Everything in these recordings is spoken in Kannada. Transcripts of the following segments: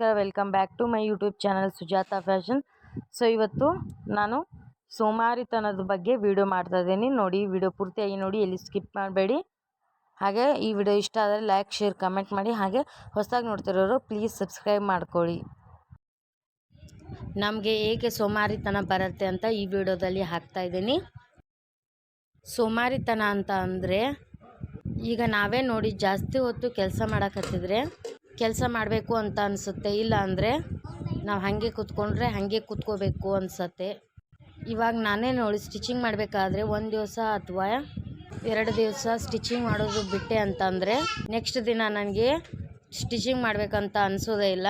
ನಮಸ್ಕಾರ welcome back to my YouTube channel Sujatha fashion so ಇವತ್ತು ನಾನು ಸೋಮಾರಿತನದ ಬಗ್ಗೆ ವಿಡಿಯೋ ಮಾಡ್ತಾ ಇದ್ದೀನಿ. ನೋಡಿ ವಿಡಿಯೋ ಪೂರ್ತಿಯಾಗಿ ನೋಡಿ, ಎಲ್ಲಿ ಸ್ಕಿಪ್ ಮಾಡಬೇಡಿ. ಹಾಗೆ, ಈ ವಿಡಿಯೋ ಇಷ್ಟ ಆದರೆ ಲೈಕ್ ಶೇರ್ ಕಮೆಂಟ್ ಮಾಡಿ. ಹಾಗೆ, ಹೊಸದಾಗಿ ನೋಡ್ತಿರೋರು ಪ್ಲೀಸ್ ಸಬ್ಸ್ಕ್ರೈಬ್ ಮಾಡ್ಕೊಳ್ಳಿ. ನಮಗೆ ಹೇಗೆ ಸೋಮಾರಿತನ ಬರುತ್ತೆ ಅಂತ ಈ ವಿಡಿಯೋದಲ್ಲಿ ಹಾಕ್ತಾ ಇದ್ದೀನಿ. ಸೋಮಾರಿತನ ಅಂತ ಅಂದರೆ, ಈಗ ನಾವೇ ನೋಡಿ ಜಾಸ್ತಿ ಹೊತ್ತು ಕೆಲಸ ಮಾಡಕತ್ತಿದ್ರೆ ಕೆಲಸ ಮಾಡಬೇಕು ಅಂತ ಅನಿಸುತ್ತೆ. ಇಲ್ಲ ಅಂದರೆ ನಾವು ಹಾಗೆ ಕೂತ್ಕೊಂಡ್ರೆ ಹಾಗೆ ಕೂತ್ಕೋಬೇಕು ಅನಿಸತ್ತೆ. ಇವಾಗ ನಾನೇ ನೋಡಿ ಸ್ಟಿಚಿಂಗ್ ಮಾಡಬೇಕಾದ್ರೆ ಒಂದು ದಿವಸ ಅಥವಾ ಎರಡು ದಿವಸ ಸ್ಟಿಚಿಂಗ್ ಮಾಡೋದು ಬಿಟ್ಟೆ ಅಂತಂದರೆ ನೆಕ್ಸ್ಟ್ ದಿನ ನನಗೆ ಸ್ಟಿಚಿಂಗ್ ಮಾಡಬೇಕಂತ ಅನಿಸೋದೇ ಇಲ್ಲ.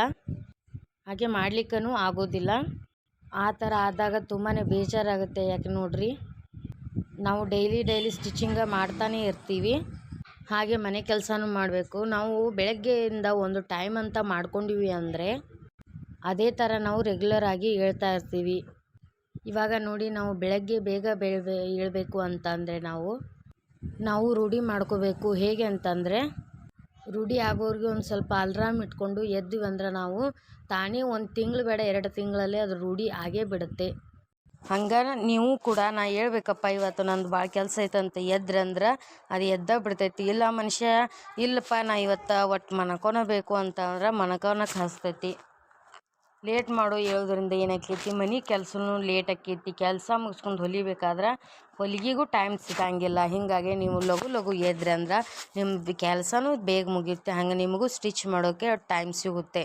ಹಾಗೆ ಮಾಡಲಿಕ್ಕೂ ಆಗೋದಿಲ್ಲ. ಆ ಥರ ಆದಾಗ ತುಂಬಾ ಬೇಜಾರಾಗುತ್ತೆ. ಯಾಕೆ ನೋಡ್ರಿ? ನಾವು ಡೈಲಿ ಡೈಲಿ ಸ್ಟಿಚಿಂಗ ಮಾಡ್ತಾನೇ ಇರ್ತೀವಿ. ಹಾಗೆ ಮನೆ ಕೆಲಸನೂ ಮಾಡಬೇಕು. ನಾವು ಬೆಳಗ್ಗೆಯಿಂದ ಒಂದು ಟೈಮ್ ಅಂತ ಮಾಡ್ಕೊಂಡಿವಿ ಅಂದರೆ ಅದೇ ಥರ ನಾವು ರೆಗ್ಯುಲರ್ ಆಗಿ ಹೇಳ್ತಾ ಇರ್ತೀವಿ. ಇವಾಗ ನೋಡಿ ನಾವು ಬೆಳಗ್ಗೆ ಬೇಗ ಬೆಳಬೇ, ಏಳಬೇಕು ಅಂತ ಅಂದರೆ ನಾವು ನಾವು ರೂಢಿ ಮಾಡ್ಕೋಬೇಕು. ಹೇಗೆ ಅಂತಂದರೆ ರೂಢಿ ಆಗೋರಿಗೆ ಒಂದು ಸ್ವಲ್ಪ ಅಲ್ರಾಮ್ ಇಟ್ಕೊಂಡು ಎದ್ದು ಅಂದ್ರೆ ನಾವು ತಾನೇ ಒಂದು ತಿಂಗಳು ಬೇಡ, ಎರಡು ತಿಂಗಳಲ್ಲೇ ಅದು ರೂಢಿ ಆಗೇ ಬಿಡುತ್ತೆ. ಹಂಗೆ ನೀವು ಕೂಡ ನಾ ಹೇಳ್ಬೇಕಪ್ಪ ಇವತ್ತು ನಂದು ಭಾಳ ಕೆಲಸ ಐತಂತ ಎದ್ರಂದ್ರೆ ಅದು ಎದ್ದ ಬಿಡ್ತೈತಿ ಇಲ್ಲ ಮನುಷ್ಯ, ಇಲ್ಲಪ್ಪ ನಾ ಇವತ್ತು ಒಟ್ಟು ಮನಕೋನಬೇಕು ಅಂತಂದ್ರೆ ಮನಕೋನಕ್ಕೆ ಹಸ್ತೈತಿ ಲೇಟ್ ಮಾಡೋ ಹೇಳೋದ್ರಿಂದ ಏನಾಕೈತಿ ಮನೆ ಕೆಲಸನೂ ಲೇಟ್ ಆಕೈತಿ, ಕೆಲಸ ಮುಗಿಸ್ಕೊಂಡು ಹೊಲಿಬೇಕಾದ್ರೆ ಹೊಲಿಗೆಗೂ ಟೈಮ್ ಸಿಗಂಗಿಲ್ಲ. ಹೀಗಾಗಿ ನೀವು ಲಘು ಲಘು ಎದ್ರಿ ಅಂದ್ರೆ ನಿಮ್ಮ ಕೆಲಸನೂ ಬೇಗ ಮುಗಿಯುತ್ತೆ, ಹಂಗೆ ನಿಮಗೂ ಸ್ಟಿಚ್ ಮಾಡೋಕ್ಕೆ ಟೈಮ್ ಸಿಗುತ್ತೆ.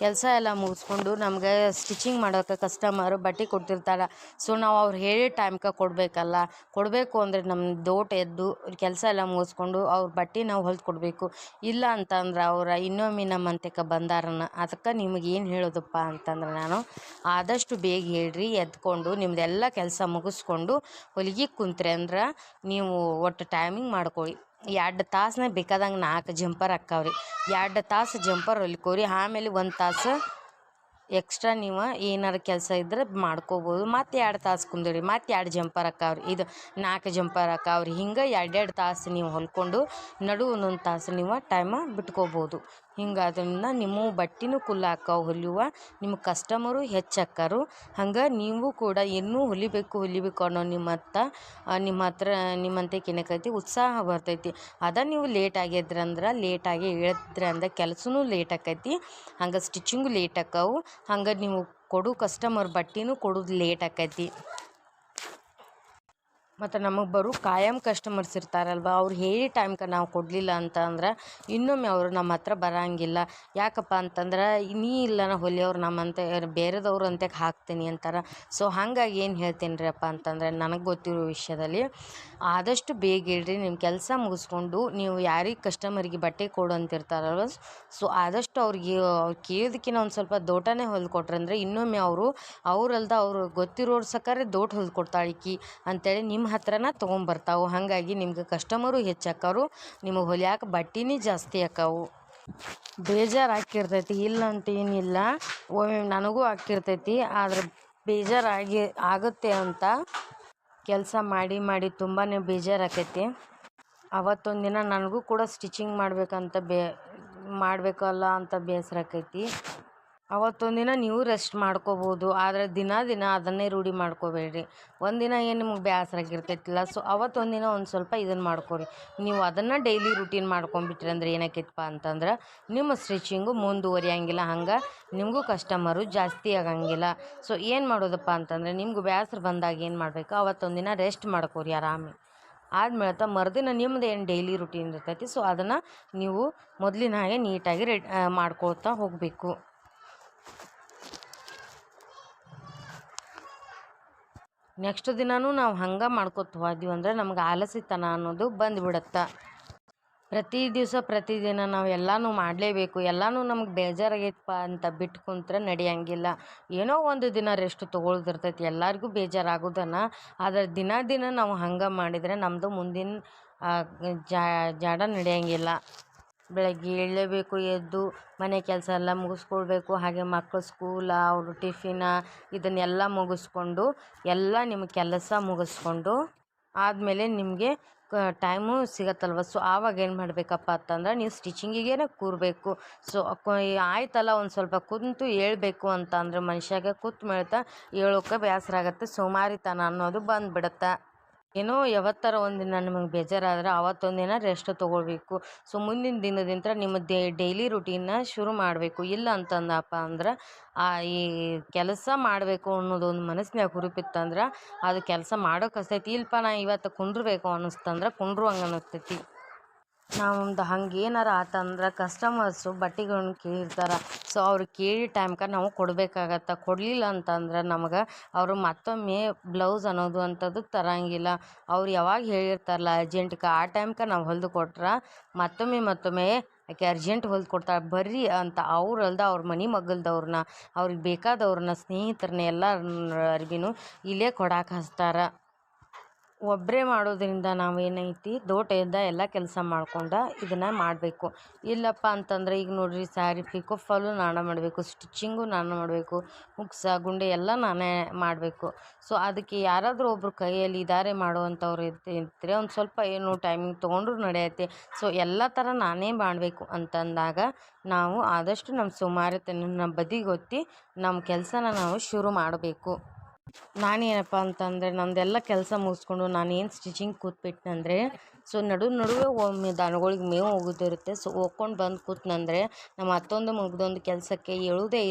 ಕೆಲಸ ಎಲ್ಲ ಮುಗಿಸ್ಕೊಂಡು ನಮಗೆ ಸ್ಟಿಚಿಂಗ್ ಮಾಡೋಕೆ ಕಸ್ಟಮರು ಬಟ್ಟೆ ಕೊಡ್ತಿರ್ತಾರೆ ಸೊ ನಾವು ಅವ್ರು ಹೇಳಿದ ಟೈಮ್ಗೆ ಕೊಡಬೇಕಲ್ಲ. ಕೊಡಬೇಕು ಅಂದರೆ ನಮ್ಮ ದೋಟ ಎದ್ದು ಕೆಲಸ ಎಲ್ಲ ಮುಗಿಸ್ಕೊಂಡು ಅವ್ರ ಬಟ್ಟೆ ನಾವು ಹೊಲ್ದು ಕೊಡಬೇಕು. ಇಲ್ಲ ಅಂತಂದ್ರೆ ಅವ್ರ ಇನ್ನೊಮ್ಮೆ ನಮ್ಮ ಅಂತಕ್ಕೆ ಬಂದಾರನ. ಅದಕ್ಕೆ ನಿಮಗೆ ಏನು ಹೇಳೋದಪ್ಪ ಅಂತಂದ್ರೆ ನಾನು ಆದಷ್ಟು ಬೇಗ ಹೇಳ್ರಿ, ಎದ್ಕೊಂಡು ನಿಮ್ಮದೆಲ್ಲ ಕೆಲಸ ಮುಗಿಸ್ಕೊಂಡು ಹೊಲಿಗೆ ಕುಂತ್ರೆ ಅಂದ್ರೆ ನೀವು ಒಟ್ಟು ಟೈಮಿಂಗ್ ಮಾಡ್ಕೊಳ್ಳಿ ಎರಡು ತಾಸನ್ನ ಬೇಕಾದಂಗೆ ನಾಲ್ಕು ಜಂಪರ್ ಹಾಕ್ಕಾವ್ರಿ. ಎರಡು ತಾಸು ಜಂಪರ್ ಹೊಲ್ಕೋರಿ, ಆಮೇಲೆ ಒಂದು ತಾಸು ಎಕ್ಸ್ಟ್ರಾ ನೀವು ಏನಾರು ಕೆಲಸ ಇದ್ರೆ ಮಾಡ್ಕೋಬೋದು. ಮತ್ತು ಎರಡು ತಾಸು ಕುಂದಿರಿ, ಮತ್ತು ಎರಡು ಜಂಪರ್ ಹಾಕವ್ರಿ ಇದು ನಾಲ್ಕು ಜಂಪರ್ ಹಾಕವ್ರಿ ಹಿಂಗೆ ಎರಡೆರಡು ತಾಸು ನೀವು ಹೊಲ್ಕೊಂಡು ನಡು ಒಂದೊಂದು ತಾಸು ನೀವು ಟೈಮ ಬಿಟ್ಕೋಬೋದು. ಹಿಂಗಾದ್ರಿಂದ ನಿಮ್ಮ ಬಟ್ಟೆನೂ ಕುಲ್ಲ ಹಾಕಾವು ಹೊಲಿಯುವ ನಿಮ್ಮ ಕಸ್ಟಮರು ಹೆಚ್ಚಾಕ್ಕಾರು. ಹಂಗೆ ನೀವು ಕೂಡ ಇನ್ನೂ ಹೊಲಿಬೇಕು ಹೊಲಿಬೇಕು ಅನ್ನೋ ನಿಮ್ಮ ಹತ್ತ ನಿಮ್ಮ ಹತ್ರ ನಿಮ್ಮಂತಕ್ಕೆ ಏನಕ್ಕೈತಿ ಉತ್ಸಾಹ ಬರ್ತೈತಿ. ಅದ ನೀವು ಲೇಟ್ ಆಗ್ಯದ್ರಂದ್ರೆ ಲೇಟಾಗಿ ಅಂದ್ರೆ ಕೆಲಸನೂ ಲೇಟ್ ಆಕೈತಿ. ಹಂಗೆ ಸ್ಟಿಚಿಂಗು ಲೇಟ್ ಆಕ್ಕವು ಹಂಗೆ ನೀವು ಕೊಡು ಕಸ್ಟಮರ್ ಬಟ್ಟೆನೂ ಕೊಡೋದು ಲೇಟ್ ಆಕೈತಿ. ಮತ್ತು ನಮಗೆ ಬರೋ ಕಾಯಂ ಕಸ್ಟಮರ್ಸ್ ಇರ್ತಾರಲ್ವ, ಅವ್ರು ಹೇಳಿ ಟೈಮ್ಗೆ ನಾವು ಕೊಡಲಿಲ್ಲ ಅಂತ ಅಂದ್ರೆ ಇನ್ನೊಮ್ಮೆ ಅವರು ನಮ್ಮ ಹತ್ರ ಬರೋಂಗಿಲ್ಲ. ಯಾಕಪ್ಪ ಅಂತಂದ್ರೆ, ನೀ ಇಲ್ಲ, ನಾ ನಮ್ಮಂತೆ ಬೇರೆದವ್ರು ಅಂತ ಹಾಕ್ತೀನಿ ಅಂತಾರೆ. ಸೊ ಹಾಗಾಗಿ ಏನು ಹೇಳ್ತೀನಿ ರೀ ಅಪ್ಪ ಅಂತಂದರೆ, ನನಗೆ ಗೊತ್ತಿರೋ ವಿಷಯದಲ್ಲಿ ಆದಷ್ಟು ಬೇಗ ಇಡ್ರಿ ನಿಮ್ಮ ಕೆಲಸ ಮುಗಿಸ್ಕೊಂಡು ನೀವು ಯಾರಿಗೆ ಕಸ್ಟಮರಿಗೆ ಬಟ್ಟೆ ಕೊಡು ಅಂತಿರ್ತಾರಲ್ವ, ಸೊ, ಆದಷ್ಟು ಅವ್ರಿಗೆ, ಅವ್ರು ಕೇಳೋದಕ್ಕಿಂತ ಒಂದು ಸ್ವಲ್ಪ ದೋಟನೇ ಹೊಲ್ದು ಅಂದ್ರೆ ಇನ್ನೊಮ್ಮೆ ಅವರು ಅವರಲ್ದ ಅವರು ಗೊತ್ತಿರೋರು ಸಕ್ಕರೆ ದೋಟ್ ಹೊಲ್ದು ಕೊಡ್ತಾಳೆ ಈಕಿ ಅಂತೇಳಿ ನಿಮ್ಮ ಹತ್ರನ ತೊಗೊಂಬರ್ತಾವೆ. ಹಾಗಾಗಿ ನಿಮ್ಗೆ ಕಸ್ಟಮರು ಹೆಚ್ಚಾಕರು ನಿಮಗೆ ಹೊಲಿಯಾಕೆ ಬಟ್ಟಿನೇ ಜಾಸ್ತಿ ಆಕಾವು ಬೇಜಾರು ಹಾಕಿರ್ತೈತಿ ಇಲ್ಲ ಅಂತ ಏನಿಲ್ಲ. ಒಮ್ಮೆ ನನಗೂ ಹಾಕಿರ್ತೈತಿ ಆದ್ರೆ ಬೇಜಾರಾಗಿ ಆಗುತ್ತೆ ಅಂತ ಕೆಲಸ ಮಾಡಿ ಮಾಡಿ ತುಂಬಾ ಬೇಜಾರಾಕೈತಿ ಅವತ್ತೊಂದು ದಿನ ನನಗೂ ಕೂಡ ಸ್ಟಿಚಿಂಗ್ ಮಾಡಬೇಕಂತ ಬೇ, ಮಾಡಬೇಕಲ್ಲ ಅಂತ ಬೇಸರ ಆಕೈತಿ. ಅವತ್ತೊಂದಿನ ನೀವು ರೆಸ್ಟ್ ಮಾಡ್ಕೋಬೋದು. ಆದರೆ ದಿನ ದಿನ ಅದನ್ನೇ ರೂಢಿ ಮಾಡ್ಕೋಬೇಡ್ರಿ. ಒಂದಿನ ಏನು ನಿಮ್ಗೆ ಬೇಸರ ಆಗಿರ್ತೈತಿಲ್ಲ ಸೊ ಅವತ್ತೊಂದಿನ ಒಂದು ಸ್ವಲ್ಪ ಇದನ್ನು ಮಾಡ್ಕೊರಿ. ನೀವು ಅದನ್ನು ಡೈಲಿ ರೂಟೀನ್ ಮಾಡ್ಕೊಂಬಿಟ್ರಿ ಅಂದ್ರೆ ಏನಾಕೈತಪ್ಪ ಅಂತಂದ್ರೆ, ನಿಮ್ಮ ಸ್ಟಿಚಿಂಗು ಮುಂದುವರಿಯಂಗಿಲ್ಲ. ಹಂಗೆ ನಿಮಗೂ ಕಸ್ಟಮರು ಜಾಸ್ತಿ ಆಗಂಗಿಲ್ಲ. ಸೊ ಏನು ಮಾಡೋದಪ್ಪ ಅಂತಂದರೆ, ನಿಮ್ಗೆ ಬೇಸರ ಬಂದಾಗ ಏನು ಮಾಡಬೇಕು? ಅವತ್ತೊಂದಿನ ರೆಸ್ಟ್ ಮಾಡ್ಕೊರಿ ಆರಾಮಿ. ಆದ್ಮೇಲೆ ತ ಮರುದಿನ ನಿಮ್ದು ಏನು ಡೈಲಿ ರುಟೀನ್ ಇರ್ತೈತಿ. ಸೊ ಅದನ್ನು ನೀವು ಮೊದಲಿನ ಹಾಗೆ ನೀಟಾಗಿ ರೆಡ್ ಮಾಡ್ಕೊಳ್ತಾ ಹೋಗಬೇಕು. ನೆಕ್ಸ್ಟ್ ದಿನವೂ ನಾವು ಹಂಗೆ ಮಾಡ್ಕೊತ ಹೋದ್ವಿ ಅಂದ್ರೆ ನಮ್ಗೆ ಆಲಸಿತನ ಅನ್ನೋದು ಬಂದುಬಿಡತ್ತೆ. ಪ್ರತಿ ದಿವಸ ಪ್ರತಿದಿನ ನಾವು ಎಲ್ಲನೂ ಮಾಡಲೇಬೇಕು, ಎಲ್ಲನೂ ನಮ್ಗೆ ಬೇಜಾರಾಗೈತಪ್ಪ ಅಂತ ಬಿಟ್ಟು ಕುಂತ್ರೆ ನಡೆಯಂಗಿಲ್ಲ. ಏನೋ ಒಂದು ದಿನ ರೆಸ್ಟ್ ತೊಗೊಳ್ದಿರ್ತೈತಿ, ಎಲ್ಲರಿಗೂ ಬೇಜಾರಾಗೋದನ್ನ ಆದರೆ ದಿನ ದಿನ ನಾವು ಹಂಗೆ ಮಾಡಿದರೆ ನಮ್ಮದು ಮುಂದಿನ ಜಾಡ ನಡೆಯಂಗಿಲ್ಲ. ಬೆಳಗ್ಗೆ ಏಳಲೇಬೇಕು ಎದ್ದು ಮನೆ ಕೆಲಸ ಎಲ್ಲ ಮುಗಿಸ್ಕೊಳ್ಬೇಕು. ಹಾಗೆ ಮಕ್ಕಳು ಸ್ಕೂಲ, ಅವರು ಟಿಫಿನ ಇದನ್ನೆಲ್ಲ ಮುಗಿಸ್ಕೊಂಡು ಎಲ್ಲ ನಿಮ್ಮ ಕೆಲಸ ಮುಗಿಸ್ಕೊಂಡು ಆದಮೇಲೆ ನಿಮಗೆ ಟೈಮು ಸಿಗತ್ತಲ್ವ? ಸೊ, ಆವಾಗ ಏನು ಮಾಡಬೇಕಪ್ಪ ಅಂತಂದ್ರೆ ನೀವು ಸ್ಟಿಚಿಂಗಿಗೇನೆ ಕೂರಬೇಕು. ಸೊ ಆಯ್ತಲ್ಲ, ಒಂದು ಸ್ವಲ್ಪ ಕುಂತು ಹೇಳ್ಬೇಕು ಅಂತ ಅಂದ್ರೆ ಮನುಷ್ಯಾಗ ಕೂತ್ ಹೇಳೋಕೆ ಬೇಸರ ಆಗುತ್ತೆ ಸೋಮಾರಿತನ ಅನ್ನೋದು ಬಂದ್ಬಿಡತ್ತೆ. ಏನೋ ಯಾವತ್ತಾರ ಒಂದಿನ ನಿಮಗೆ ಬೇಜಾರಾದ್ರೆ ಆವತ್ತೊಂದಿನ ರೆಸ್ಟ್ ತೊಗೊಳ್ಬೇಕು ಸೊ ಮುಂದಿನ ದಿನದಿಂದ ನಿಮ್ಮ ದೇ ಡೈಲಿ ರುಟೀನ್ನ ಶುರು ಮಾಡಬೇಕು. ಇಲ್ಲ ಅಂತಂದಪ್ಪ ಅಂದ್ರೆ, ಆ, ಈ ಕೆಲಸ ಮಾಡಬೇಕು ಅನ್ನೋದೊಂದು ಮನಸ್ಸಿನಾಗ ಹುರುಪಿತ್ತಂದ್ರೆ, ಅದು ಕೆಲಸ ಮಾಡೋಕೆ ಹಸ್ತೈತಿ. ಇಲ್ಲಪ್ಪ ನಾ ಇವತ್ತು ಕುಂದ್ರಬೇಕು ಅನ್ನಿಸ್ತಂದ್ರೆ ಕುಂಡ್ರುವಂಗೆ ಅನ್ನಿಸ್ತೈತಿ ನಮ್ದು ಹಂಗೆ ಏನಾರ ಆತಂದ್ರೆ ಕಸ್ಟಮರ್ಸು ಬಟ್ಟೆಗಳ್ನ ಕೇಳಿರ್ತಾರೆ. ಸೊ ಅವ್ರು ಕೇಳಿ ಟೈಮ್ಗೆ ನಾವು ಕೊಡಬೇಕಾಗತ್ತೆ. ಕೊಡಲಿಲ್ಲ ಅಂತಂದ್ರೆ ನಮ್ಗೆ ಅವರು ಮತ್ತೊಮ್ಮೆ ಬ್ಲೌಸ್ ಅನ್ನೋದು ಅಂಥದ್ದು ತರಂಗಿಲ್ಲ. ಅವ್ರು ಯಾವಾಗ ಹೇಳಿರ್ತಾರಲ್ಲ ಅರ್ಜೆಂಟ್ಗೆ ಆ ಟೈಮ್ಗೆ ನಾವು ಹೊಲ್ದು ಕೊಟ್ರೆ ಮತ್ತೊಮ್ಮೆ ಮತ್ತೊಮ್ಮೆ ಆಕೆ ಅರ್ಜೆಂಟ್ ಹೊಲ್ದು ಕೊಡ್ತಾಳೆ. ಬರ್ರಿ ಅಂತ ಅವ್ರು ಅಲ್ದ ಅವ್ರ ಮನೆ ಮಗಲ್ದವ್ರನ್ನ ಅವ್ರಿಗೆ ಬೇಕಾದವ್ರನ್ನ, ಸ್ನೇಹಿತರನ್ನ ಎಲ್ಲ ಅರ್ಬಿನೂ ಇಲ್ಲೇ ಕೊಡಾಕೆ ಹಚ್ತಾರೆ. ಒಬ್ಬರೇ ಮಾಡೋದ್ರಿಂದ ಏನೈತಿ ದೋಟೆಯಿಂದ ಎಲ್ಲ ಕೆಲಸ ಮಾಡ್ಕೊಂಡು ಇದನ್ನು ಮಾಡಬೇಕು. ಇಲ್ಲಪ್ಪ ಅಂತಂದರೆ ಈಗ ನೋಡಿರಿ ಸ್ಯಾರಿ ಪಿಕೋ ಫಾಲು ನಾನೇ ಮಾಡಬೇಕು, ಸ್ಟಿಚಿಂಗು ನಾನು ಮಾಡಬೇಕು ಹುಕ್ಸ ಗುಂಡಿ ಎಲ್ಲ ನಾನೇ ಮಾಡಬೇಕು. ಸೊ ಅದಕ್ಕೆ ಯಾರಾದರೂ ಒಬ್ಬರು ಕೈಯಲ್ಲಿ ಇದಾರೆ ಮಾಡುವಂಥವ್ರು ಇದ್ದರೆ ಒಂದು ಸ್ವಲ್ಪ ಏನು ಟೈಮಿಂಗ್ ತೊಗೊಂಡ್ರು ನಡೆಯುತ್ತೆ. ಸೊ ಎಲ್ಲ ಥರ ನಾನೇ ಮಾಡಬೇಕು ಅಂತಂದಾಗ ನಾವು ಆದಷ್ಟು ನಮ್ಮ ಸುಮಾರತನ ಬದಿಗೊತ್ತಿ ನಮ್ಮ ಕೆಲಸನ ನಾವು ಶುರು ಮಾಡಬೇಕು. ನಾನೇನಪ್ಪ ಅಂತಂದರೆ ನಂದೆಲ್ಲ ಕೆಲಸ ಮುಗಿಸ್ಕೊಂಡು ನಾನೇನು ಸ್ಟಿಚಿಂಗ್ ಕೂತ್ಬಿಟ್ನಂದರೆ ಸೊ ನಡು ನಡುವೆ ಒಮ್ಮೆ ದನಗಳಿಗೆ ಮೇವು ಹೋಗೋದಿರುತ್ತೆ. ಸೊ ಹೋಗ್ಕೊಂಡು ಬಂದು ಕೂತ್ನಂದರೆ ನಮ್ಮ ಮತ್ತೊಂದು ಮುಗ್ದೊಂದು ಕೆಲಸಕ್ಕೆ ಏಳೋದೇ ಇಲ್ಲ.